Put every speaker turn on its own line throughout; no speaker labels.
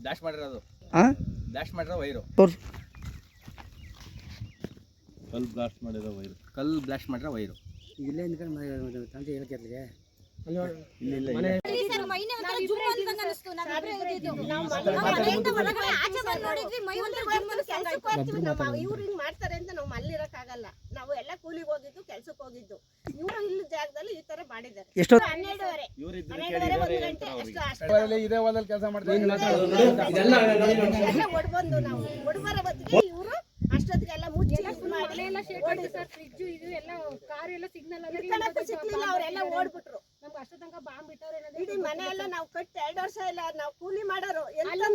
Dash ಮಾಡಿರೋದು
ಹಾಂ
dash ಮಾಡಿರೋ ವೈರು.
ತೋರ್ಸು
ಕಲ್ ಬ್ಲಾಸ್ಟ್ ಮಾಡಿರೋ ವೈರು.
ಕಲ್ ಬ್ಲಾಸ್ಟ್ ಮಾಡಿರೋ ವೈರು.
ಇಲ್ಲೇ ನಿಂತ್ಕೊಂಡು ತಂದೆ ಹೇಳ್ತಿರ್ಲಿಗೆ
ಜುಮ್ ಅನ್ಸ್ದಂಗ್
ಇವ್ರು ಹಿಂಗ್ ಮಾಡ್ತಾರೆ ಅಂತ ನಾವು ಮಲ್ಲಿರಕ್ಕಾಗಲ್ಲ ನಾವು ಎಲ್ಲ ಕೂಲಿಗೆ ಹೋಗಿದ್ದು ಕೆಲ್ಸಕ್ಕೆ ಹೋಗಿದ್ದು. ಇವ್ರು ಇಲ್ಲಿ ಜಾಗದಲ್ಲಿ
ಎಷ್ಟು
ಇದೇ ಹೊಲದಲ್ಲಿ ಕೆಲಸ ಮಾಡ್ತೀವಿ.
ಎಲ್ಲ ಒಡ್ಬಂದು ನಾವು. ಒಡ್ಬರ ಬತ್ತಿಗೆ ಇವರು ಅಷ್ಟೊತ್ತಿಗೆಲ್ಲ ಮುಚ್ಚಿ ಇದ್
ಫ್ರಿಡ್ಜ್ ಎಲ್ಲ ಕಾರ್ ಎಲ್ಲ ಸಿಗ್ನಲ್
ಸಿಕ್ಲಿಲ್ಲ ಅವರೆಲ್ಲ ಓಡ್ಬಿಟ್ರು.
ನಮ್ಗೆ ಅಷ್ಟು ತನಕ ಬಾಂಬ್ ಬಿಟ್ಟವ್ರೆ
ಇಡೀ ಮನೆ ಎಲ್ಲ ನಾವು ಕಟ್ಟಿ ಎರಡು ವರ್ಷ ಇಲ್ಲ ನಾವು ಕೂಲಿ ಮಾಡೋರು.
ಇಲ್ಲಿ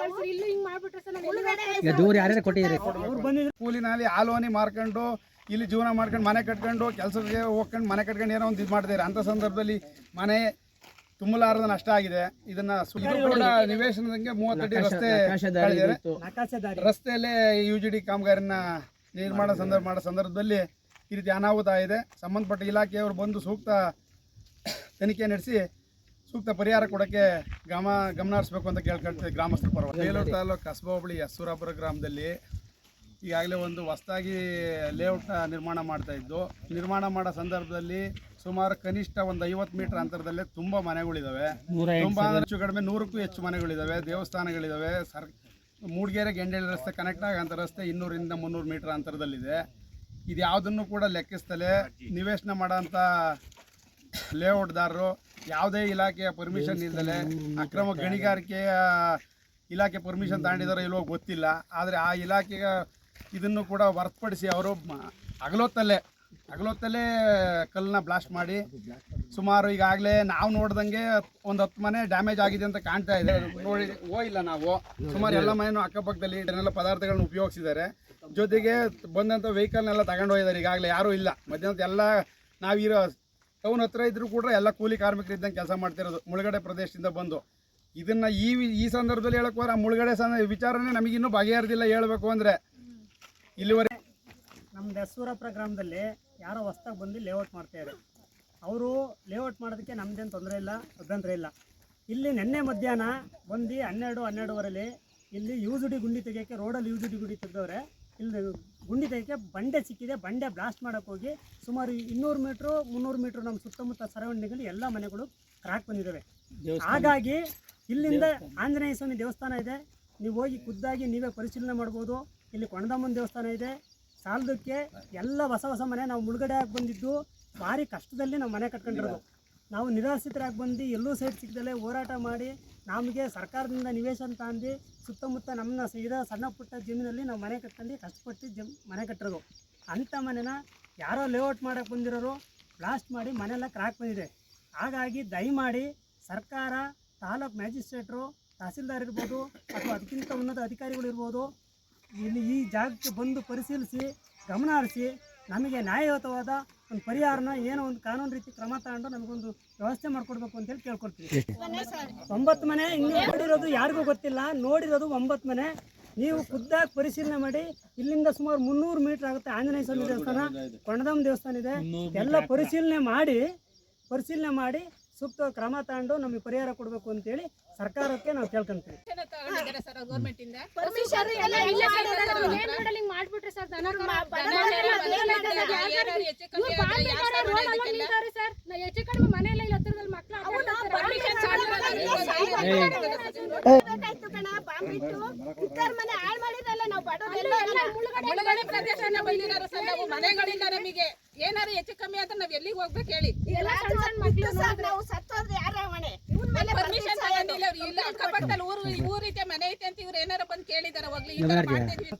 ಕಳ್ಸ್ರಿ, ಇಲ್ಲೂ ಹಿಂಗ್ ಮಾಡ್ಬಿಟ್ರೆ ಸರ್
ದೂರ ಯಾರ್ಯಾರು ಕೊಟ್ಟಿದ್ದೀರಿ?
ಕೂಲಿನಲ್ಲಿ ಹಾಲೋನಿ ಮಾರ್ಕೊಂಡು ಇಲ್ಲಿ ಜೀವನ ಮಾಡ್ಕೊಂಡು ಮನೆ ಕಟ್ಕೊಂಡು ಕೆಲಸಕ್ಕೆ ಹೋಗ್ಕೊಂಡು ಮನೆ ಕಟ್ಕೊಂಡು ಏನೋ ಒಂದು ಇದು ಮಾಡ್ತಾರೆ ಅಂತ ಸಂದರ್ಭದಲ್ಲಿ ಮನೆ ತುಂಬಲಾರದ ನಷ್ಟ ಆಗಿದೆ. ಇದನ್ನ ಕೂಡ ನಿವೇಶನದಂಗೆ ಮೂವತ್ತಡಿ ರಸ್ತೆ. ರಸ್ತೆಯಲ್ಲೇ ಯು ಜಿ ಡಿ ಕಾಮಗಾರಿನ ನಿರ್ಮಾಣ ಸಂದರ್ಭ ಮಾಡೋ ಸಂದರ್ಭದಲ್ಲಿ ಈ ರೀತಿ ಅನಾಹುತ ಇದೆ ಸಂಬಂಧಪಟ್ಟ ಇಲಾಖೆಯವರು ಬಂದು ಸೂಕ್ತ ತನಿಖೆ ನಡೆಸಿ ಸೂಕ್ತ ಪರಿಹಾರ ಕೊಡೋಕ್ಕೆ ಗಮ ಗಮನ ಹರಿಸ್ಬೇಕು ಅಂತ ಕೇಳ್ಕೊಳ್ತೀವಿ ಗ್ರಾಮಸ್ಥರ ಪರವಾಗಿ. ಬೇಲೂರು ತಾಲೂಕು ಕಸಬಾ ಹೋಬಳಿ ಯಸ್ಸೂರಾಪುರ ಗ್ರಾಮದಲ್ಲಿ ಈಗಾಗಲೇ ಒಂದು ಹೊಸದಾಗಿ ಲೇಔಟ್ನ ನಿರ್ಮಾಣ ಮಾಡ್ತಾ ಇದ್ದು ನಿರ್ಮಾಣ ಮಾಡೋ ಸಂದರ್ಭದಲ್ಲಿ ಸುಮಾರು ಕನಿಷ್ಠ ಒಂದು ಐವತ್ತು ಮೀಟರ್ ಅಂತರದಲ್ಲೇ ತುಂಬ ಮನೆಗಳಿದಾವೆ. ತುಂಬ ಹೆಚ್ಚು ಕಡಿಮೆ ನೂರಕ್ಕೂ ಹೆಚ್ಚು ಮನೆಗಳಿದಾವೆ ದೇವಸ್ಥಾನಗಳಿದಾವೆ ಸರ್ ಮೂಡಿಗೆರೆ ಗೆಂಡೇಳಿ ರಸ್ತೆ ಕನೆಕ್ಟ್ ಆಗಂತ ರಸ್ತೆ ಇನ್ನೂರಿಂದ ಮುನ್ನೂರು ಮೀಟರ್ ಅಂತರದಲ್ಲಿದೆ. ಇದು ಯಾವುದನ್ನು ಕೂಡ ಲೆಕ್ಕಿಸ್ತಲೇ ನಿವೇಶನ ಮಾಡೋಂಥ ಲೇಔಟ್ದಾರರು ಯಾವುದೇ ಇಲಾಖೆಯ ಪರ್ಮಿಷನ್ ಇಲ್ದಲೆ ಅಕ್ರಮ ಗಣಿಗಾರಿಕೆಯ ಇಲಾಖೆ ಪರ್ಮಿಷನ್ ತಗೊಂಡಿದಾರೋ ಇಲ್ವೋ ಗೊತ್ತಿಲ್ಲ. ಆದರೆ ಆ ಇಲಾಖೆಗೆ ಇದನ್ನು ಕೂಡ ಹೊರತುಪಡಿಸಿ ಅವರು ಹಗಲೊತ್ತಲ್ಲೇ ಹಗಲೊತ್ತಲ್ಲೇ ಕಲ್ಲನ್ನ ಬ್ಲಾಸ್ಟ್ ಮಾಡಿ ಸುಮಾರು ಈಗಾಗಲೇ ನಾವು ನೋಡ್ದಂಗೆ ಒಂದು ಹತ್ತು ಮನೆ ಡ್ಯಾಮೇಜ್ ಆಗಿದೆ ಅಂತ ಕಾಣ್ತಾ ಇದೆ. ನೋಡಿ, ಹೋಗಿಲ್ಲ ನಾವು. ಸುಮಾರು ಎಲ್ಲ ಮನೆಯೂ ಅಕ್ಕಪಕ್ಕದಲ್ಲಿ ಇದನ್ನೆಲ್ಲ ಪದಾರ್ಥಗಳನ್ನ ಉಪಯೋಗಿಸಿದ್ದಾರೆ. ಜೊತೆಗೆ ಬಂದಂಥ ವೆಹಿಕಲ್ನೆಲ್ಲ ತಗೊಂಡು ಹೋಗಿದ್ದಾರೆ. ಈಗಾಗಲೇ ಯಾರೂ ಇಲ್ಲ. ಮಧ್ಯಾಹ್ನದ ಎಲ್ಲ ನಾವಿರೋ ಟೌನ್ ಹತ್ರ ಇದ್ರೂ ಕೂಡ ಎಲ್ಲ ಕೂಲಿ ಕಾರ್ಮಿಕರು ಇದ್ದಂಗೆ ಕೆಲಸ ಮಾಡ್ತಿರೋದು, ಮುಳುಗಡೆ ಪ್ರದೇಶದಿಂದ ಬಂದು. ಇದನ್ನು ಈ ಈ ಸಂದರ್ಭದಲ್ಲಿ ಹೇಳಕ್ಕೆ ಹೋದ್ರೆ ಆ ಮುಳುಗಡೆ ಸಂದ ವಿಚಾರನೇ ನಮಗಿನ್ನೂ ಬಗೆಹರಿದಿಲ್ಲ ಹೇಳಬೇಕು ಅಂದರೆ. ಇಲ್ಲಿವರೆಗೆ
ನಮ್ಮ ದಸೂರಪುರ ಗ್ರಾಮದಲ್ಲಿ ಯಾರೋ ಹೊಸ್ದಾಗಿ ಬಂದು ಲೇಔಟ್ ಮಾಡ್ತಾಯಿದ್ದಾರೆ ಅವರು ಲೇಔಟ್ ಮಾಡೋದಕ್ಕೆ ನಮ್ಮದೇನು ತೊಂದರೆ ಇಲ್ಲ ಅಭ್ಯಂತರ ಇಲ್ಲ. ಇಲ್ಲಿ ನಿನ್ನೆ ಮಧ್ಯಾಹ್ನ ಬಂದು ಹನ್ನೆರಡು ಹನ್ನೆರಡುವರೆಲಿ ಇಲ್ಲಿ ಯೂಸುಡಿ ಗುಂಡಿ ತೆಗಿಯೋಕ್ಕೆ ರೋಡಲ್ಲಿ ಯೂಸುಡಿ ಗುಂಡಿ ತೆಗೆದವ್ರೆ. ಇಲ್ಲಿ ಗುಂಡಿ ತೆಗಿಯೋಕ್ಕೆ ಬಂಡೆ ಸಿಕ್ಕಿದೆ ಬಂಡೆ ಬ್ಲಾಸ್ಟ್ ಮಾಡೋಕ್ಕೆ ಹೋಗಿ ಸುಮಾರು ಇನ್ನೂರು ಮೀಟ್ರು ಮುನ್ನೂರು ಮೀಟ್ರ್ ನಮ್ಮ ಸುತ್ತಮುತ್ತ ಸರೌಂಡಿಂಗಲ್ಲಿ ಎಲ್ಲ ಮನೆಗಳು ಕ್ರಾಕ್ ಬಂದಿದ್ದಾವೆ. ಹಾಗಾಗಿ ಇಲ್ಲಿಂದ ಆಂಜನೇಯ ಸ್ವಾಮಿ ದೇವಸ್ಥಾನ ಇದೆ. ನೀವು ಹೋಗಿ ಖುದ್ದಾಗಿ ನೀವೇ ಪರಿಶೀಲನೆ ಮಾಡ್ಬೋದು. ಇಲ್ಲಿ ಕೊಣದಮ್ಮನ ದೇವಸ್ಥಾನ ಇದೆ. ಸಾಲದಕ್ಕೆ ಎಲ್ಲ ಹೊಸ ಹೊಸ ಮನೆ ನಾವು ಮುಳುಗಡೆ ಆಗಿ ಬಂದಿದ್ದು, ಭಾರಿ ಕಷ್ಟದಲ್ಲಿ ನಾವು ಮನೆ ಕಟ್ಕೊಂಡಿರೋದು. ನಾವು ನಿರಾಶ್ರಿತರಾಗಿ ಬಂದು ಎಲ್ಲೂ ಸೈಡ್ ಸಿಗದಲ್ಲೇ ಹೋರಾಟ ಮಾಡಿ, ನಮಗೆ ಸರ್ಕಾರದಿಂದ ನಿವೇಶನ ತಂದು ಸುತ್ತಮುತ್ತ ನಮ್ಮನ್ನ ಇರೋ ಸಣ್ಣ ಪುಟ್ಟ ಜಮೀನಲ್ಲಿ ನಾವು ಮನೆ ಕಟ್ಕೊಂಡು ಕಷ್ಟಪಟ್ಟು ಜಮ್, ಮನೆ ಕಟ್ಟಿರೋದು. ಅಂಥ ಮನೆನ ಯಾರೋ ಲೇಔಟ್ ಮಾಡೋಕ್ಕೆ ಬಂದಿರೋರು ಬ್ಲಾಸ್ಟ್ ಮಾಡಿ ಮನೆಯೆಲ್ಲ ಕ್ರಾಕ್ ಬಂದಿದೆ. ಹಾಗಾಗಿ ದಯಮಾಡಿ ಸರ್ಕಾರ, ತಾಲೂಕು ಮ್ಯಾಜಿಸ್ಟ್ರೇಟ್ರು, ತಹಸೀಲ್ದಾರ್ ಇರ್ಬೋದು, ಅಥವಾ ಅದಕ್ಕಿಂತ ಉನ್ನತ ಅಧಿಕಾರಿಗಳು ಇರ್ಬೋದು ಇಲ್ಲಿ ಈ ಜಾಗಕ್ಕೆ ಬಂದು ಪರಿಶೀಲಿಸಿ ಗಮನ ಹರಿಸಿ ನಮಗೆ ನ್ಯಾಯಯುತವಾದ ಒಂದು ಪರಿಹಾರನ ಏನೋ ಒಂದು ಕಾನೂನು ರೀತಿ ಕ್ರಮ ತಗೊಂಡು ನಮಗೊಂದು ವ್ಯವಸ್ಥೆ ಮಾಡ್ಕೊಡ್ಬೇಕು ಅಂತ ಹೇಳಿ ಕೇಳ್ಕೊಡ್ತೀವಿ. ಒಂಬತ್ತು ಮನೆ ಇನ್ನು ನೋಡಿರೋದು ಯಾರಿಗೂ ಗೊತ್ತಿಲ್ಲ. ನೋಡಿರೋದು ಒಂಬತ್ತು ಮನೆ. ನೀವು ಖುದ್ದಾಗಿ ಪರಿಶೀಲನೆ ಮಾಡಿ ಇಲ್ಲಿಂದ ಸುಮಾರು ಮುನ್ನೂರು ಮೀಟರ್ ಆಗುತ್ತೆ ಆಂಜನೇಯ ಸ್ವಾಮಿ ದೇವಸ್ಥಾನ ಕೊಂಡದಮ್ಮ ದೇವಸ್ಥಾನ ಇದೆ. ಎಲ್ಲ ಪರಿಶೀಲನೆ ಮಾಡಿ ಪರಿಶೀಲನೆ ಮಾಡಿ ಸೂಕ್ತ ಕ್ರಮ ತಗೊಂಡು ನಮಗೆ ಪರಿಹಾರ ಕೊಡಬೇಕು ಅಂತೇಳಿ ಸರ್ಕಾರಕ್ಕೆ ನಾವು ಕೇಳ್ಕೊಂತೀವಿ
ಪರ್ಮಿಷನ್ ಎಲ್ಲ ಇಲ್ಲ ಮಾಡಿದ್ದಾರೆ.
ಮೇನ್ ರೋಡಲ್ಲಿ ಹಿಂಗ್ ಮಾಡ್ಬಿಟ್ರೆ ಸರ್ ದನ ಕರು-
ಮ- ಬಡ
ದನ
ಬಡ
ಎಲ್ಲ
ಮನೆ
ಮನೆ
ಇದೆ.
ಇದೆ. ಬಾಂಬ್ ಬಿಟ್ಟವ್ರೆ, ರೋಡ್ ಅಲ್ಲೊಂದ್ ಸರ್. ನಾ ಹೆಚ್ಚು ಕಡಿಮೆ ಮನೆ ಇಲ್ಲ ಇಲ್ಲಿ ಹತ್ರದಲ್ಲಿ ಮಕ್ಳು ಆಟ
ಅವ್ನು
ಆಡ್ತಾರೆ.
permission ಸಾಲದಲ್ಲ, ಸಾಯ್ಬೇಕು. ಬಾಂಬ್ ಇಟ್ಟು ಇಕ್ಕರ್ ಮನೆ ಹಾಳ್ ಮಾಡಿದ್ರಲ್ಲ ನಾವು ಬಡವ್ರೆಲ್ಲ
ಎಲ್ಲ ಮುಳುಗಡೆ
ಮುಳುಗಡೆ ಪ್ರದೇಶನ ಬಂದಿರೋ ಸರ್ ನಾವು ಮನೆಗಳಿಲ್ಲ ನಮಗೆ ಏನಾರು ಹೆಚ್ಚು ಕಮ್ಮಿ ಆದ್ರೆ ನಾವ್ ಎಲ್ಲಿಗೆ ಹೋಗ್ಬೇಕು ಹೇಳಿ?
ನಾವು ಸತ್ತೋದ್ರೆ ಯಾರ ಮನೆ
ಪರ್ಮಿಷನ್ ತಗೊಂಡಿಲ್ಲ ಅವ್ರು ಇಲ್ಲ ಅಕ್ಕಪಕ್ಕದಲ್ಲಿ ಊರು ಊರಿದೆ ಮನೆ ಐತೆ ಅಂತ ಇವ್ರು ಏನಾರ ಬಂದು ಕೇಳಿದಾರ ಹೋಗ್ಲಿ ಈ ತರ ಮಾಡ್ತಿದ್ವಿ